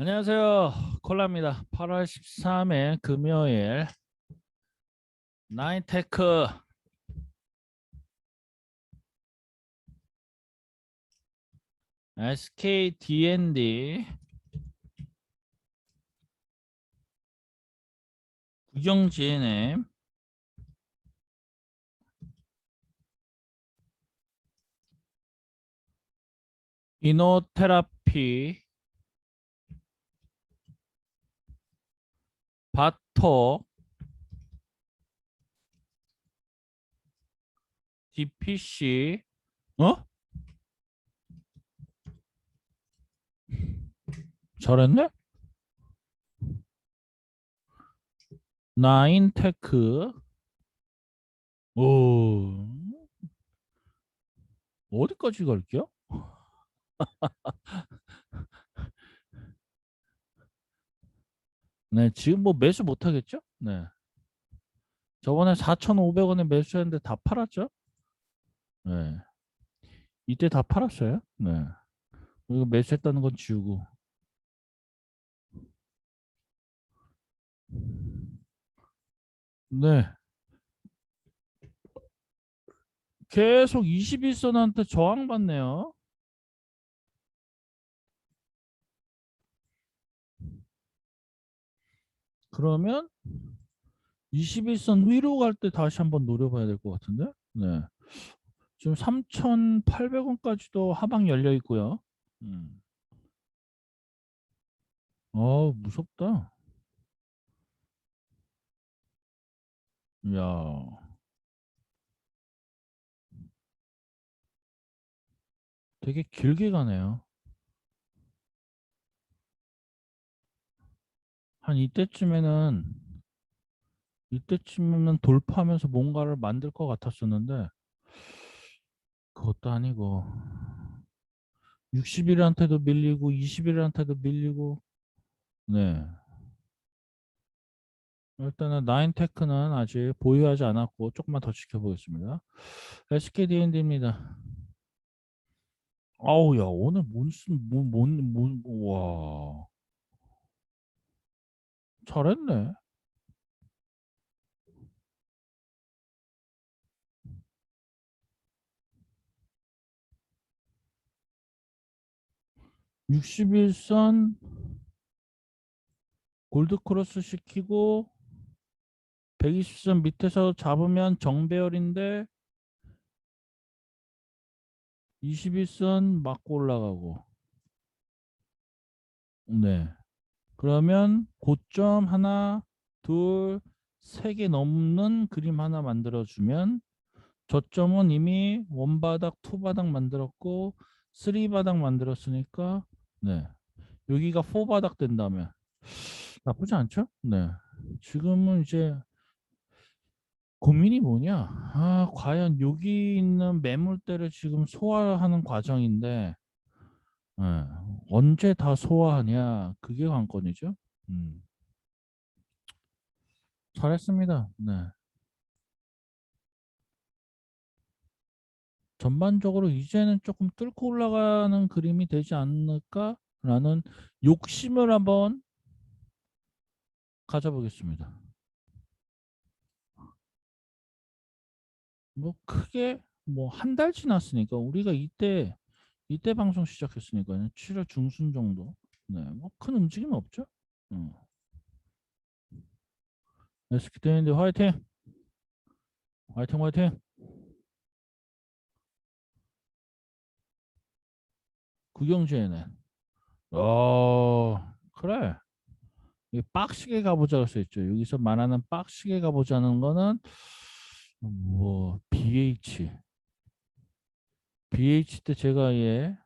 안녕하세요. 콜라입니다. 8월 13일 금요일 나인테크 SK D&D 구경 GNM 이노테라피 바토 DPC 어? 잘했네? 나인테크 오 어디까지 갈게요? 네, 지금 뭐 매수 못 하겠죠? 네. 저번에 4,500원에 매수했는데 다 팔았죠? 네. 이때 다 팔았어요? 네. 이거 매수했다는 건 지우고. 네. 계속 21선한테 저항받네요. 그러면 21선 위로 갈 때 다시 한번 노려봐야 될 것 같은데. 네. 지금 3,800원까지도 하방 열려 있고요. 음. 어, 무섭다. 야. 되게 길게 가네요. 한 이때쯤에는 이때쯤에는 돌파하면서 뭔가를 만들 것 같았었는데 그것도 아니고. 60일한테도 밀리고 20일한테도 밀리고. 네. 일단은 나인테크는 아직 보유하지 않았고 조금만 더 지켜보겠습니다. SKDND입니다. 아우 야 오늘 뭔뭔뭔와 잘했네. (61선) 골드크로스 시키고 (120선) 밑에서 잡으면 정배열인데 (21선) 맞고 올라가고 네 그러면 고점 하나, 둘, 세 개 넘는 그림 하나 만들어주면 저점은 이미 원바닥, 투바닥 만들었고 쓰리바닥 만들었으니까 네. 여기가 포바닥 된다면 나쁘지 않죠? 네. 지금은 이제 고민이 뭐냐? 아 과연 여기 있는 매물대를 지금 소화하는 과정인데 예. 언제 다 소화하냐 그게 관건이죠. 음. 잘했습니다. 네. 전반적으로 이제는 조금 뚫고 올라가는 그림이 되지 않을까라는 욕심을 한번 가져보겠습니다. 뭐 크게 뭐 한 달 지났으니까 우리가 이때 이때 방송 시작했으니까요. 7월 중순 정도. 네, 뭐 큰 움직임 없죠. 어. SKTND 화이팅! 화이팅 화이팅! 구경지에는 어 그래 이 빡시게 가보자 할 수 있죠 여기서 말하는 빡시게 가보자는 거는 뭐 BH BH 때 제가 예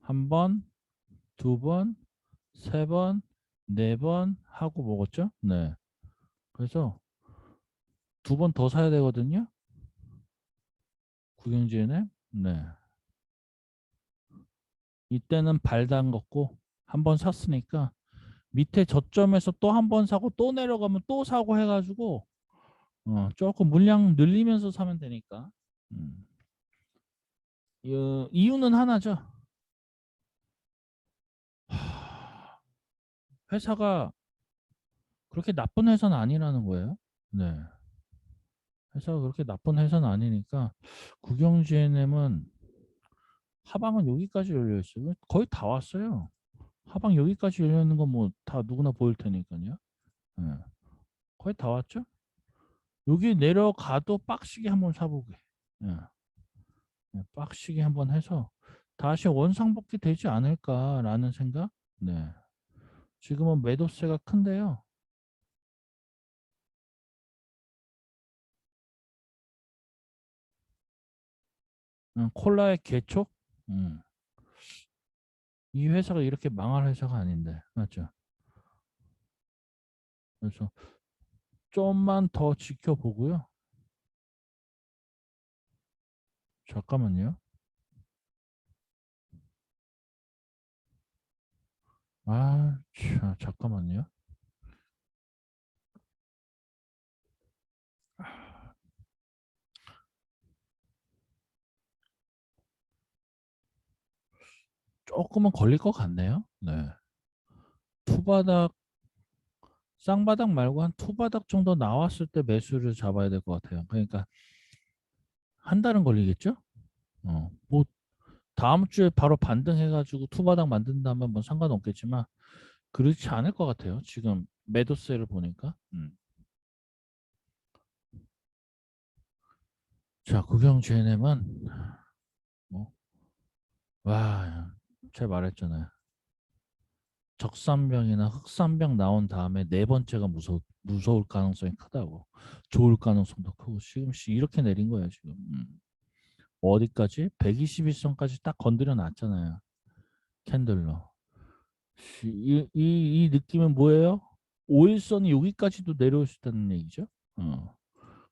한 번, 두 번, 세 번, 네 번 하고 먹었죠? 네. 그래서 두 번 더 사야 되거든요. 구경지에는 네. 이때는 발 담갔고 한 번 샀으니까 밑에 저점에서 또 한 번 사고 또 내려가면 또 사고 해가지고 어, 조금 물량 늘리면서 사면 되니까 음. 이- 이유는 하나죠. 하, 회사가 그렇게 나쁜 회사는 아니라는 거예요. 네. 회사가 그렇게 나쁜 회사는 아니니까 국영 GNM은 하방은 여기까지 열려 있어요. 거의 다 왔어요. 하방 여기까지 열려 있는 건 뭐 다 누구나 보일 테니까요. 예. 거의 다 왔죠? 여기 내려가도 빡시게 한번 사보게. 예. 예, 빡시게 한번 해서 다시 원상복귀 되지 않을까라는 생각. 네. 지금은 매도세가 큰데요. 음, 콜라의 개촉? 음. 이 회사가 이렇게 망할 회사가 아닌데, 맞죠? 그래서 좀만 더 지켜보고요. 잠깐만요. 아, 자, 잠깐만요. 조금은 걸릴 것 같네요. 네. 투바닥, 쌍바닥 말고 한 투바닥 정도 나왔을 때 매수를 잡아야 될 것 같아요. 그러니까 한 달은 걸리겠죠? 어, 뭐 다음 주에 바로 반등해가지고 투바닥 만든다면 뭐 상관없겠지만 그렇지 않을 것 같아요. 지금 매도세를 보니까. 음. 자, 국영 GNM은 뭐, 와, 제가 말했잖아요. 적산병이나 흑산병 나온 다음에 네 번째가 무서 무서울 가능성이 크다고. 좋을 가능성도 크고 지금 씨 이렇게 내린 거예요 지금. 음. 어디까지? 121선까지 딱 건드려 놨잖아요. 캔들로. 씨, 이, 이, 이 느낌은 뭐예요? 5일선이 여기까지도 내려올 수 있다는 얘기죠. 어.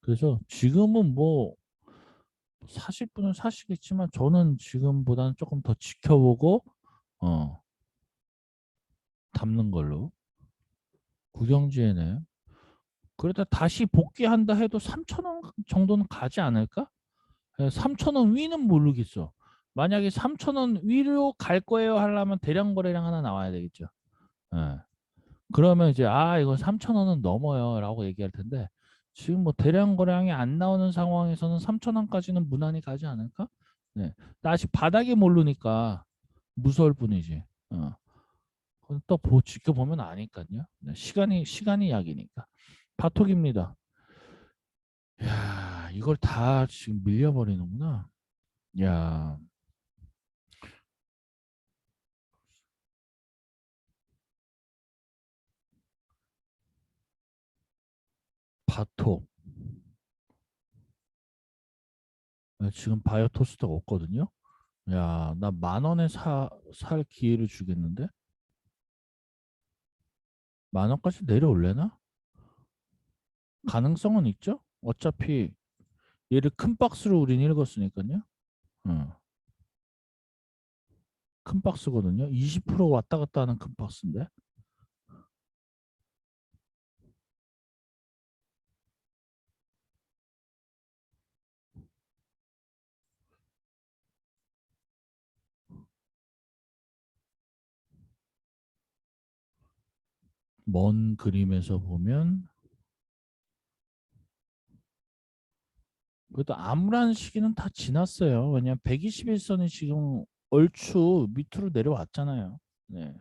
그래서 지금은 뭐 사실 분은 사시겠지만 저는 지금보다는 조금 더 지켜보고 어 담는 걸로 구경지에는 그러다 다시 복귀한다 해도 3천원 정도는 가지 않을까? 3천원 위는 모르겠어. 만약에 3천원 위로 갈 거예요 하려면 대량 거래량 하나 나와야 되겠죠. 예. 그러면 이제 아 이거 3천원은 넘어요 라고 얘기할 텐데 지금 뭐 대량 거래량이 안 나오는 상황에서는 3천 원까지는 무난히 가지 않을까? 네. 나 아직 바닥에 모르니까 무서울 뿐이지. 어. 또 보, 지켜보면 아니까요. 네. 시간이 시간이 약이니까. 파톡입니다. 야 이걸 다 지금 밀려버리는구나. 야 바톡. 네, 지금 바이오 토스트가 없거든요. 야, 나 만 원에 사, 살 기회를 주겠는데? 만 원까지 내려올래나? 가능성은 있죠? 어차피 얘를 큰 박스로 우린 읽었으니까요. 어. 큰 박스거든요. 20% 왔다 갔다 하는 큰 박스인데. 먼 그림에서 보면 그래도 암울한 시기는 다 지났어요. 왜냐면 121선이 지금 얼추 밑으로 내려왔잖아요. 네.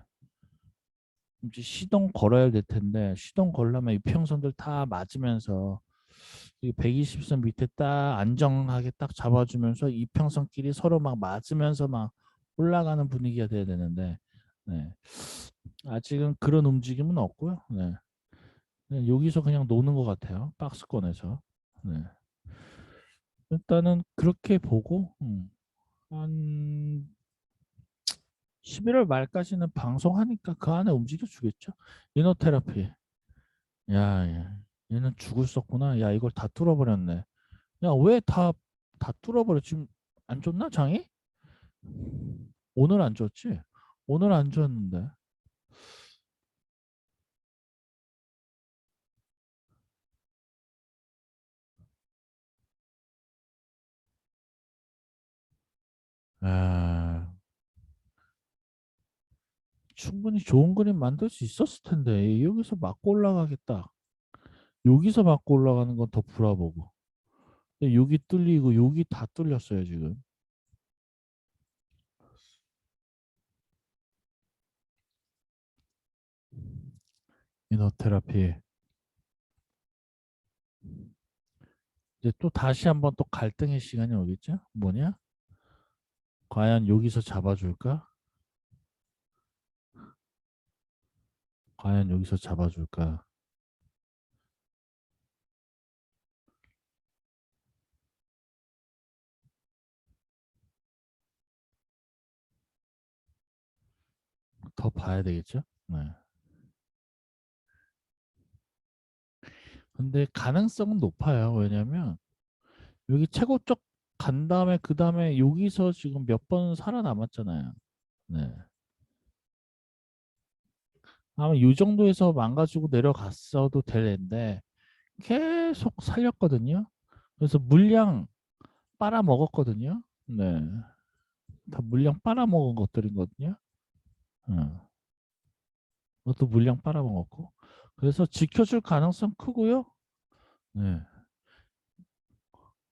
이제 시동 걸어야 될 텐데 시동 걸려면 이 평선들 다 맞으면서 이 120선 밑에 딱 안정하게 딱 잡아주면서 이 평선끼리 서로 막 맞으면서 막 올라가는 분위기가 돼야 되는데 네. 아직은 그런 움직임은 없고요. 네. 그냥 여기서 그냥 노는 것 같아요. 박스권에서. 네. 일단은 그렇게 보고 음, 한 11월 말까지는 방송하니까 그 안에 움직여 주겠죠. 이노테라피. 야, 야, 얘는 죽을 썼구나. 야, 이걸 다 뚫어버렸네. 야, 왜 다 다 뚫어버려? 지금 안 줬나 장이? 오늘 안 줬지? 오늘 안 줬는데. 아, 충분히 좋은 그림 만들 수 있었을 텐데 여기서 맞고 올라가겠다. 여기서 맞고 올라가는 건 더 불화보고. 여기 뚫리고 여기 다 뚫렸어요 지금. 이노테라피. 이제 또 다시 한번 또 갈등의 시간이 오겠죠? 뭐냐? 과연 여기서 잡아줄까? 과연 여기서 잡아줄까? 더 봐야 되겠죠? 네. 근데 가능성은 높아요. 왜냐면 여기 최고쪽 간 다음에 그 다음에 여기서 지금 몇 번 살아남았잖아요. 네. 아마 이 정도에서 망가지고 내려갔어도 될텐데 계속 살렸거든요. 그래서 물량 빨아먹었거든요. 네. 다 물량 빨아먹은 것들이거든요. 어. 그것도 물량 빨아먹었고. 그래서 지켜줄 가능성 크고요. 네.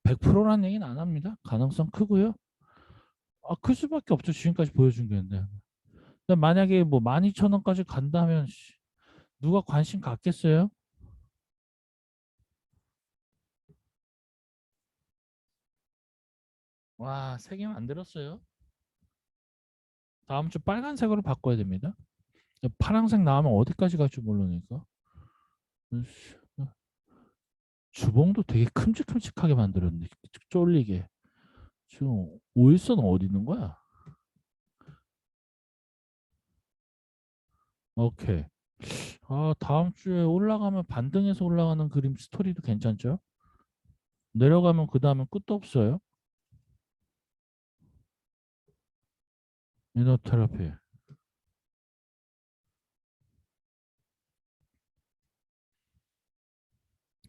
100%라는 얘기는 안 합니다. 가능성 크고요. 아, 클 수밖에 없죠. 지금까지 보여준 게 있는데. 근데 만약에 뭐 12,000원까지 간다면 씨, 누가 관심 갖겠어요? 와, 세 개 만들었어요. 다음 주 빨간색으로 바꿔야 됩니다. 파란색 나오면 어디까지 갈지 모르니까. 으쌰. 주봉도 되게 큼직큼직하게 만들었네. 쫄리게. 지금 오일선 어디 있는 거야? 오케이. 아, 다음 주에 올라가면 반등해서 올라가는 그림 스토리도 괜찮죠? 내려가면 그 다음은 끝도 없어요. 이노테라피.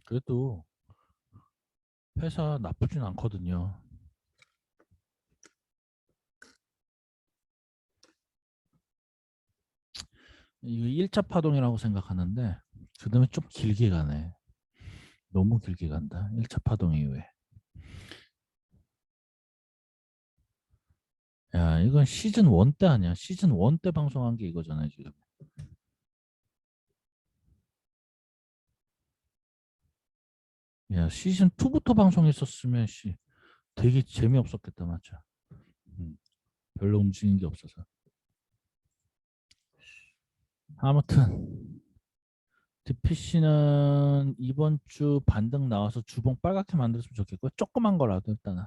그래도 회사 나쁘진 않거든요. 이거 1차 파동이라고 생각하는데 그 다음에 좀 길게 가네. 너무 길게 간다. 1차 파동 이후에. 야 이건 시즌 1 때 아니야. 시즌 1 때 방송한 게 이거잖아요 지금. 야 시즌 2부터 방송했었으면 씨 되게 재미없었겠다 맞죠? 음, 별로 움직이는 게 없어서. 아무튼 DPC는 이번 주 반등 나와서 주봉 빨갛게 만들었으면 좋겠고 조그만 거라도 일단은.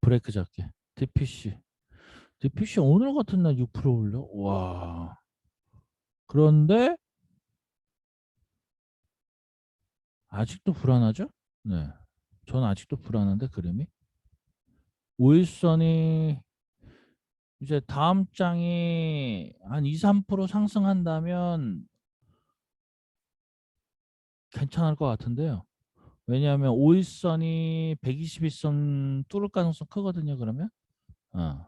브레이크 잡게 DPC DPC 오늘 같은 날 6% 올려? 와. 그런데 아직도 불안하죠? 네. 전 아직도 불안한데 그림이 오일선이 이제 다음 장이 한 2, 3% 상승한다면 괜찮을 것 같은데요. 왜냐하면 오일선이 121선 뚫을 가능성 크거든요. 그러면 어.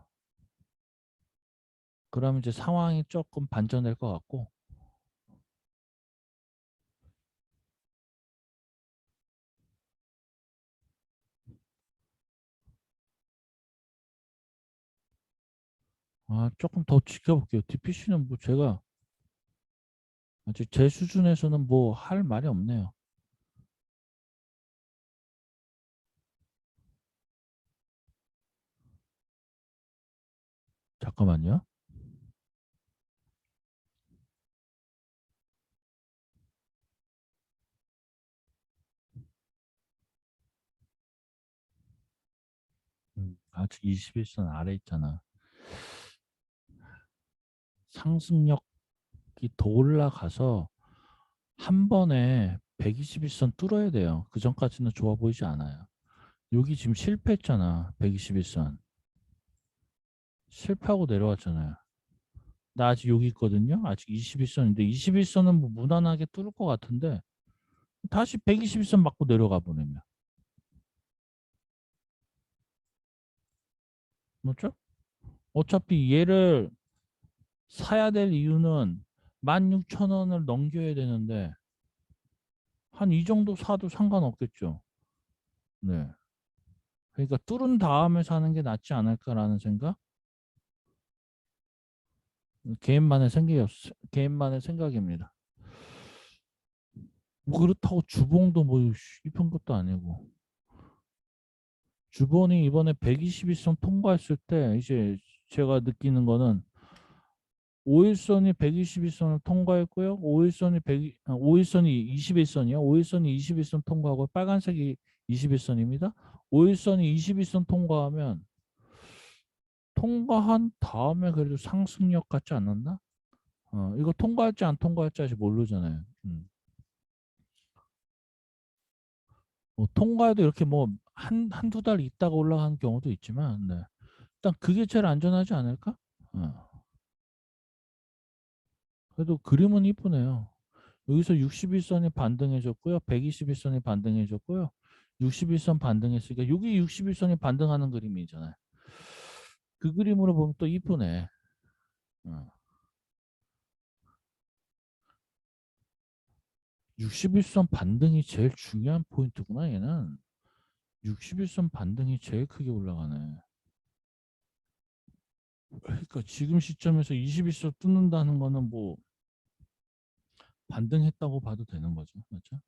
그럼 이제 상황이 조금 반전될 것 같고 아 조금 더 지켜볼게요. DPC는 뭐 제가 아직 제 수준에서는 뭐 할 말이 없네요. 잠깐만요. 음, 아직 21선 아래 있잖아. 상승력이 더 올라가서 한 번에 121선 뚫어야 돼요. 그 전까지는 좋아 보이지 않아요. 여기 지금 실패했잖아. 121선. 실패하고 내려왔잖아요. 나 아직 여기 있거든요. 아직 21선인데 21선은 뭐 무난하게 뚫을 것 같은데 다시 121선 맞고 내려가 보내면. 맞죠? 어차피 얘를 사야 될 이유는 16,000원을 넘겨야 되는데 한 이 정도 사도 상관없겠죠. 네. 그러니까 뚫은 다음에 사는 게 낫지 않을까라는 생각? 개인만의 생각이었 개인만의 생각입니다. 뭐 그렇다고 주봉도 뭐 입은 것도 아니고 주봉이 이번에 121선 통과했을 때 이제 제가 느끼는 거는 5일선이 121선을 통과했고요. 5일선이 100, 아, 5일선이 21선이요. 5일선이 21선 통과하고 빨간색이 21선입니다. 5일선이 21선 통과하면 통과한 다음에 그래도 상승력 같지 않았나? 어, 이거 통과할지 안 통과할지 아직 모르잖아요. 음. 뭐 통과해도 이렇게 뭐 한, 한두 달 있다가 올라가는 경우도 있지만, 네. 일단 그게 제일 안전하지 않을까? 어. 그래도 그림은 이쁘네요. 여기서 61선이 반등해줬고요. 121선이 반등해줬고요. 61선 반등했으니까 여기 61선이 반등하는 그림이잖아요. 그 그림으로 보면 또 이쁘네. 어. 61선 반등이 제일 중요한 포인트구나 얘는 61선 반등이 제일 크게 올라가네 그러니까 지금 시점에서 21선 뚫는다는 거는 뭐 반등했다고 봐도 되는 거죠 맞죠?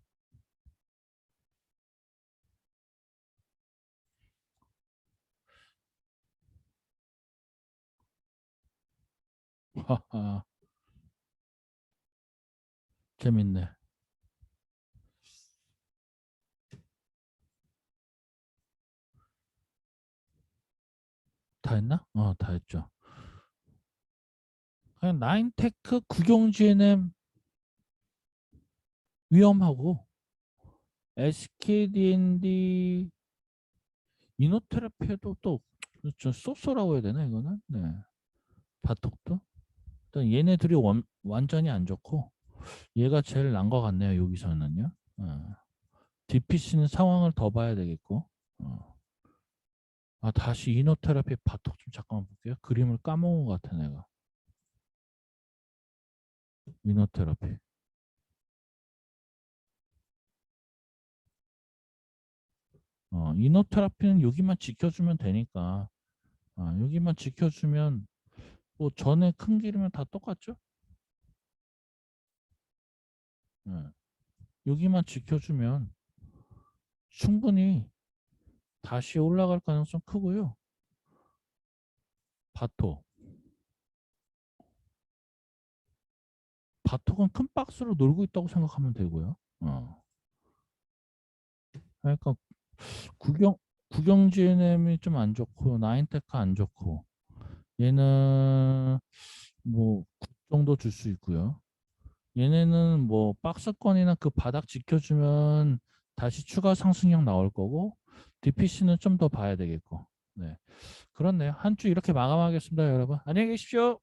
하하 재밌네 다 했나? 어, 다 했죠. 그냥 나인테크 국영GNM 위험하고 SKDND 이노테라피도 또 그렇죠. 쏘쏘라고 해야 되나 이거는? 네. 바톡도 일단 얘네 들이 원, 완전히 안 좋고 얘가 제일 난 것 같네요 여기서는요. 어. DPC는 상황을 더 봐야 되겠고. 어. 아 다시 이노테라피 바톡 좀 잠깐만 볼게요. 그림을 까먹은 것 같아 내가. 이노테라피. 어, 이노테라피는 여기만 지켜주면 되니까 아, 여기만 지켜주면 뭐 전에 큰 길이면 다 똑같죠? 네. 여기만 지켜주면 충분히 다시 올라갈 가능성 크고요. 바토. 바톡은 큰 박스로 놀고 있다고 생각하면 되고요. 어. 그러니까 구경 구경 GNM이 좀 안 좋고 나인테크 안 좋고 얘는 뭐 정도 줄 수 있고요. 얘네는 뭐 박스권이나 그 바닥 지켜주면 다시 추가 상승력 나올 거고 DPC는 좀 더 봐야 되겠고 네 그렇네요 한 주 이렇게 마감하겠습니다 여러분 안녕히 계십시오